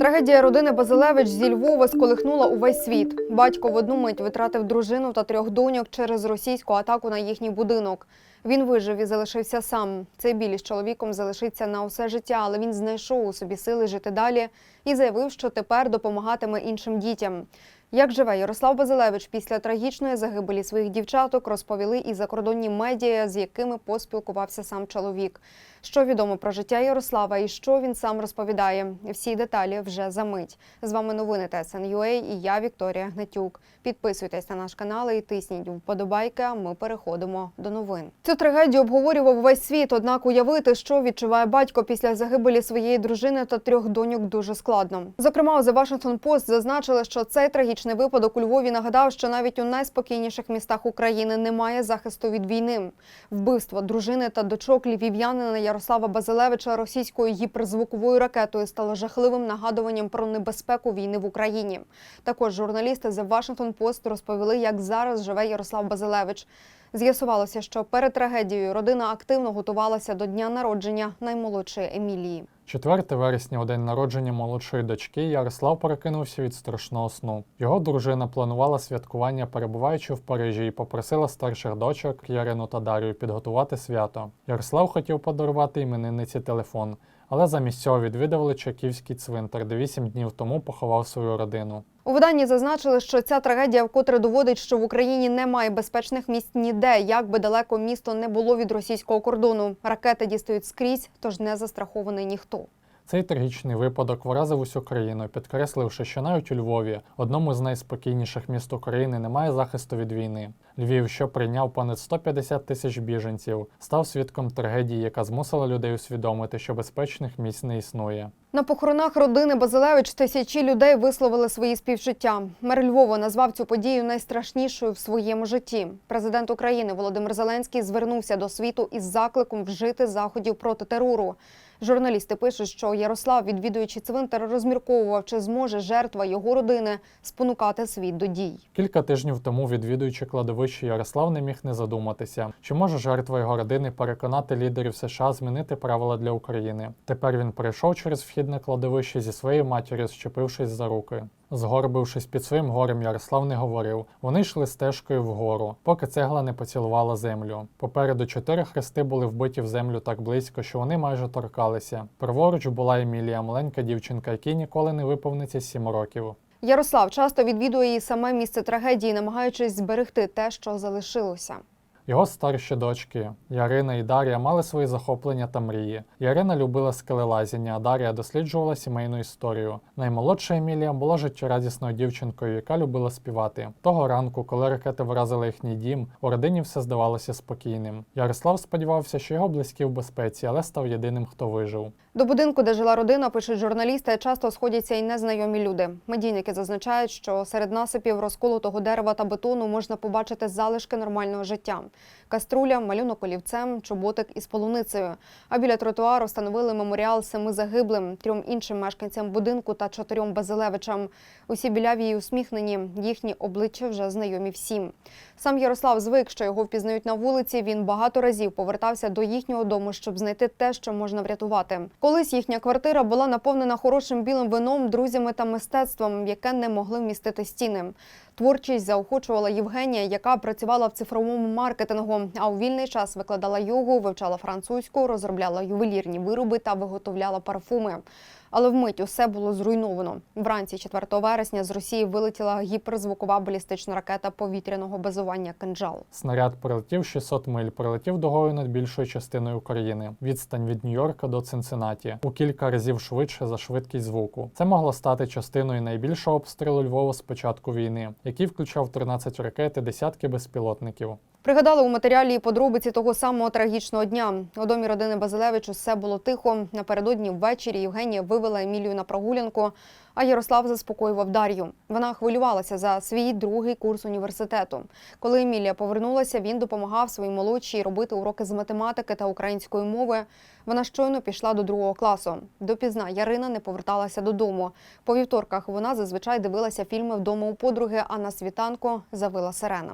Трагедія родини Базилевич зі Львова сколихнула увесь світ. Батько в одну мить витратив дружину та трьох доньок через російську атаку на їхній будинок. Він вижив і залишився сам. Цей біль з чоловіком залишиться на усе життя, але він знайшов у собі сили жити далі і заявив, що тепер допомагатиме іншим дітям. Як живе Ярослав Базилевич після трагічної загибелі своїх дівчаток, розповіли і закордонні медіа, з якими поспілкувався сам чоловік. Що відомо про життя Ярослава і що він сам розповідає. Всі деталі вже за мить. З вами новини ТСНЮА і я Вікторія Гнатюк. Підписуйтесь на наш канал і тисніть вподобайки. а Ми переходимо до новин. Цю трагедію обговорював весь світ. Однак уявити, що відчуває батько після загибелі своєї дружини та трьох доньок, дуже складно. Зокрема, The Washington Post зазначили, що цей трагічний випадок у Львові нагадав, що навіть у найспокійніших містах України немає захисту від війни. Вбивство дружини та дочок львів'янина Ярослава Базилевича російською гіперзвуковою ракетою стало жахливим нагадуванням про небезпеку війни в Україні. Також журналісти The Washington Post розповіли, як зараз живе Ярослав Базилевич. З'ясувалося, що перед трагедією родина активно готувалася до дня народження наймолодшої Емілії. 4 вересня, у день народження молодшої дочки, Ярослав перекинувся від страшного сну. Його дружина планувала святкування, перебуваючи в Парижі, і попросила старших дочок Ярину та Дарію підготувати свято. Ярослав хотів подарувати іменинниці телефон, але замість цього відвідували Чаківський цвинтар, де вісім днів тому поховав свою родину. У виданні зазначили, що ця трагедія вкотре доводить, що в Україні немає безпечних місць ніде, як би далеко місто не було від російського кордону. Ракети дістають скрізь, тож не застрахований ніхто. Цей трагічний випадок вразив усю країну, підкресливши, що навіть у Львові, одному з найспокійніших міст України, немає захисту від війни. Львів, що прийняв понад 150 тисяч біженців, став свідком трагедії, яка змусила людей усвідомити, що безпечних місць не існує. На похоронах родини Базилевич тисячі людей висловили свої співчуття. Мер Львова назвав цю подію найстрашнішою в своєму житті. Президент України Володимир Зеленський звернувся до світу із закликом вжити заходів проти терору. Журналісти пишуть, що Ярослав, відвідуючи цвинтар, розмірковував, чи зможе жертва його родини спонукати світ до дій. Кілька тижнів тому, відвідуючи кладовище, Ярослав не міг не задуматися, чи може жертва його родини переконати лідерів США змінити правила для України. Тепер він прийшов через вхідне кладовище зі своєю матір'ю, щепившись за руки. Згорбившись під своїм горем, Ярослав не говорив. Вони йшли стежкою вгору, поки цегла не поцілувала землю. Попереду чотири хрести були вбиті в землю так близько, що вони майже торкалися. Праворуч була Емілія, маленька дівчинка, якій ніколи не виповниться сім років. Ярослав часто відвідує і саме місце трагедії, намагаючись зберегти те, що залишилося. Його старші дочки Ярина і Дар'я мали свої захоплення та мрії. Ярина любила скелелазіння, а Дар'я досліджувала сімейну історію. Наймолодша Емілія була життєрадісною дівчинкою, яка любила співати. Того ранку, коли ракети вразили їхній дім, у родині все здавалося спокійним. Ярослав сподівався, що його близькі в безпеці, але став єдиним, хто вижив. До будинку, де жила родина, пишуть журналісти, часто сходяться й незнайомі люди. Медійники зазначають, що серед насипів розколотого дерева та бетону можна побачити залишки нормального життя: каструля, малюнок олівцем, чоботик із полуницею. А біля тротуару встановили меморіал семи загиблим, трьом іншим мешканцям будинку та чотирьом базилевичам. Усі біляві й усміхнені, їхні обличчя вже знайомі всім. Сам Ярослав звик, що його впізнають на вулиці. Він багато разів повертався до їхнього дому, щоб знайти те, що можна врятувати. Колись їхня квартира була наповнена хорошим білим вином, друзями та мистецтвом, яке не могли вмістити стіни. Творчість заохочувала Євгенія, яка працювала в цифровому маркетингу. А у вільний час викладала йогу, вивчала французьку, розробляла ювелірні вироби та виготовляла парфуми. Але вмить усе було зруйновано. Вранці 4 вересня з Росії вилетіла гіперзвукова балістична ракета повітряного базування «Кинджал». Снаряд пролетів 600 миль, пролетів догою над більшою частиною України. Відстань від Нью-Йорка до Цинциннаті у кілька разів швидше за швидкість звуку. Це могло стати частиною найбільшого обстрілу Львова з початку війни, який включав 13 ракет і десятки безпілотників. Пригадали у матеріалі і подробиці того самого трагічного дня. У домі родини Базилевич усе було тихо. Напередодні ввечері Євгенія вивела Емілію на прогулянку, а Ярослав заспокоював Дар'ю. Вона хвилювалася за свій другий курс університету. Коли Емілія повернулася, він допомагав своїй молодшій робити уроки з математики та української мови. Вона щойно пішла до другого класу. Допізна Ярина не поверталася додому. По вівторках вона зазвичай дивилася фільми вдома у подруги, а на світанку завила сирена.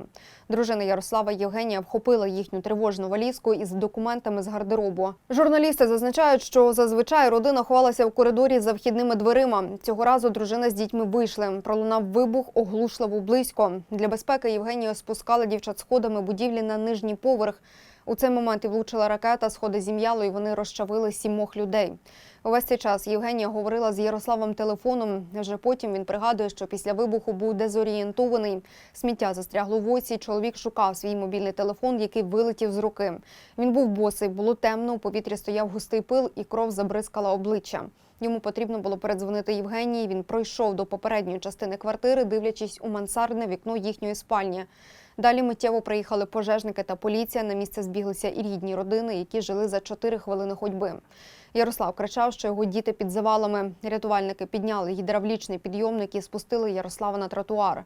Дружина Ярослава Євгенія вхопила їхню тривожну валізку із документами з гардеробу. Журналісти зазначають, що зазвичай родина ховалася в коридорі за вхідними дверима. Цього разу дружина з дітьми вийшли. Пролунав вибух оглушливо близько. Для безпеки Євгенія спускали дівчат сходами будівлі на нижній поверх. У цей момент і влучила ракета, сходи зім'яло, і вони розчавили сімох людей. Увесь цей час Євгенія говорила з Ярославом телефоном. Вже потім він пригадує, що після вибуху був дезорієнтований. Сміття застрягло в оці. Чоловік шукав свій мобільний телефон, який вилетів з руки. Він був босий, було темно, у повітрі стояв густий пил, і кров забризкала обличчя. Йому потрібно було передзвонити Євгенії. Він пройшов до попередньої частини квартири, дивлячись у мансардне вікно їхньої спальні. Далі миттєво приїхали пожежники та поліція. На місце збіглися і рідні родини, які жили за 4 хвилини ходьби. Ярослав кричав, що його діти під завалами. Рятувальники підняли гідравлічний підйомник і спустили Ярослава на тротуар.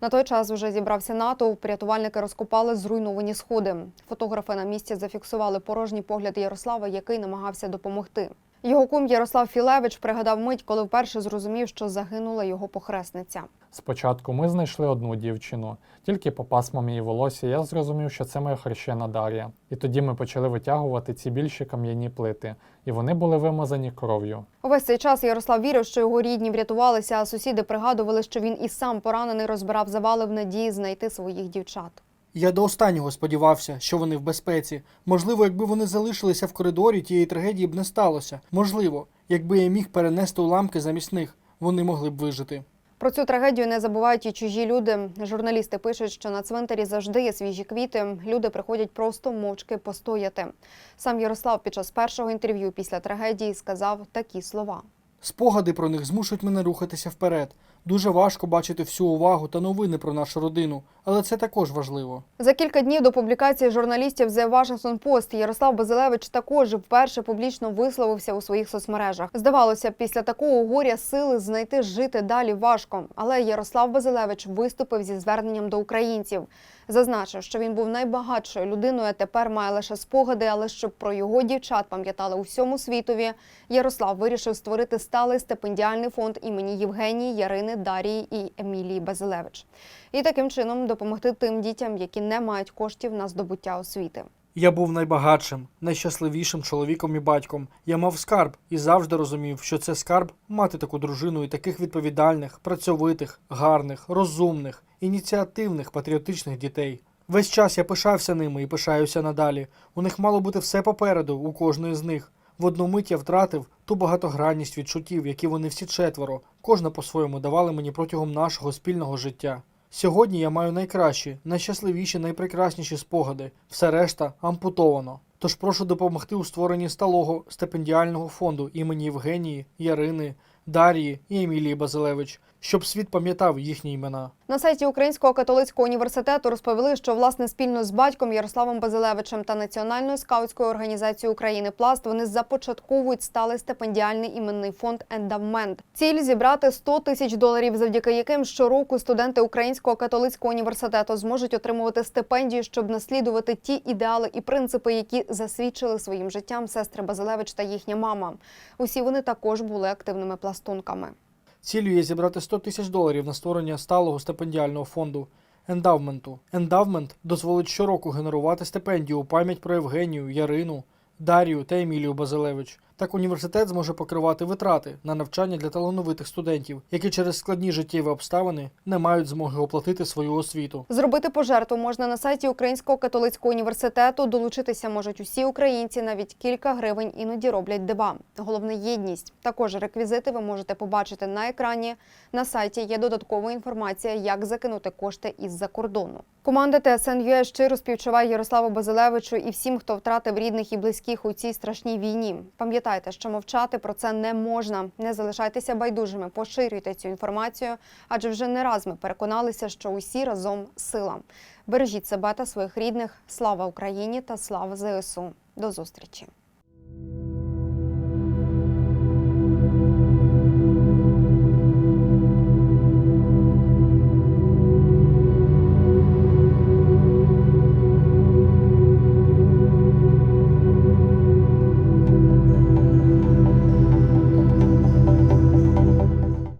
На той час вже зібрався натовп. Рятувальники розкопали зруйновані сходи. Фотографи на місці зафіксували порожній погляд Ярослава, який намагався допомогти. Його кум Ярослав Філевич пригадав мить, коли вперше зрозумів, що загинула його похресниця. Спочатку ми знайшли одну дівчину, тільки по пасмам її волосся я зрозумів, що це моя хрещена Дар'я. І тоді ми почали витягувати ці більші кам'яні плити, і вони були вимазані кров'ю. Увесь цей час Ярослав вірив, що його рідні врятувалися, а сусіди пригадували, що він і сам поранений розбирав завали в надії знайти своїх дівчат. Я до останнього сподівався, що вони в безпеці. Можливо, якби вони залишилися в коридорі, тієї трагедії б не сталося. Можливо, якби я міг перенести уламки замість них, вони могли б вижити. Про цю трагедію не забувають і чужі люди. Журналісти пишуть, що на цвинтарі завжди є свіжі квіти. Люди приходять просто мовчки постояти. Сам Ярослав під час першого інтерв'ю після трагедії сказав такі слова. Спогади про них змушують мене рухатися вперед. Дуже важко бачити всю увагу та новини про нашу родину, але це також важливо. За кілька днів до публікації журналістів The Washington Post Ярослав Базилевич також вперше публічно висловився у своїх соцмережах. Здавалося, після такого горя сили знайти жити далі важко. Але Ярослав Базилевич виступив зі зверненням до українців. Зазначив, що він був найбагатшою людиною, а тепер має лише спогади, але щоб про його дівчат пам'ятали у всьому світові. Ярослав вирішив створити сталий стипендіальний фонд імені Євгенії, Ярини, Дарії і Емілії Базилевич. І таким чином допомогти тим дітям, які не мають коштів на здобуття освіти. Я був найбагатшим, найщасливішим чоловіком і батьком. Я мав скарб і завжди розумів, що це скарб мати таку дружину і таких відповідальних, працьовитих, гарних, розумних, ініціативних, патріотичних дітей. Весь час я пишався ними і пишаюся надалі. У них мало бути все попереду, у кожної з них. В одну мить я втратив ту багатогранність відчуттів, які вони всі четверо, кожна по-своєму давали мені протягом нашого спільного життя. Сьогодні я маю найкращі, найщасливіші, найпрекрасніші спогади. Все решта ампутовано. Тож прошу допомогти у створенні сталого стипендіального фонду імені Євгенії, Ярини, Дарії і Емілії Базилевич, щоб світ пам'ятав їхні імена. На сайті Українського католицького університету розповіли, що власне спільно з батьком Ярославом Базилевичем та Національною скаутською організацією України Пласт вони започатковують сталий стипендіальний іменний фонд Ендавмент. Ціль зібрати 100 тисяч доларів, завдяки яким щороку студенти Українського католицького університету зможуть отримувати стипендію, щоб наслідувати ті ідеали і принципи, які засвідчили своїм життям сестри Базилевич та їхня мама. Усі вони також були активними пластунками. Ціллю є зібрати 100 тисяч доларів на створення сталого стипендіального фонду ендавменту. Ендавмент дозволить щороку генерувати стипендію у пам'ять про Євгенію, Ярину, Дарію та Емілію Базилевич. Так університет зможе покривати витрати на навчання для талановитих студентів, які через складні життєві обставини не мають змоги оплатити свою освіту. Зробити пожертву можна на сайті Українського католицького університету. Долучитися можуть усі українці, навіть кілька гривень іноді роблять диба. Головне єдність. Також реквізити ви можете побачити на екрані. На сайті є додаткова інформація, як закинути кошти із-за кордону. Команда ТСН.UA щиро співчуває Ярославу Базилевичу і всім, хто втратив рідних і близьких у цій страшній війні. Пам'ятайте, що мовчати про це не можна. Не залишайтеся байдужими, поширюйте цю інформацію, адже вже не раз ми переконалися, що усі разом сила. Бережіть себе та своїх рідних. Слава Україні та слава ЗСУ. До зустрічі.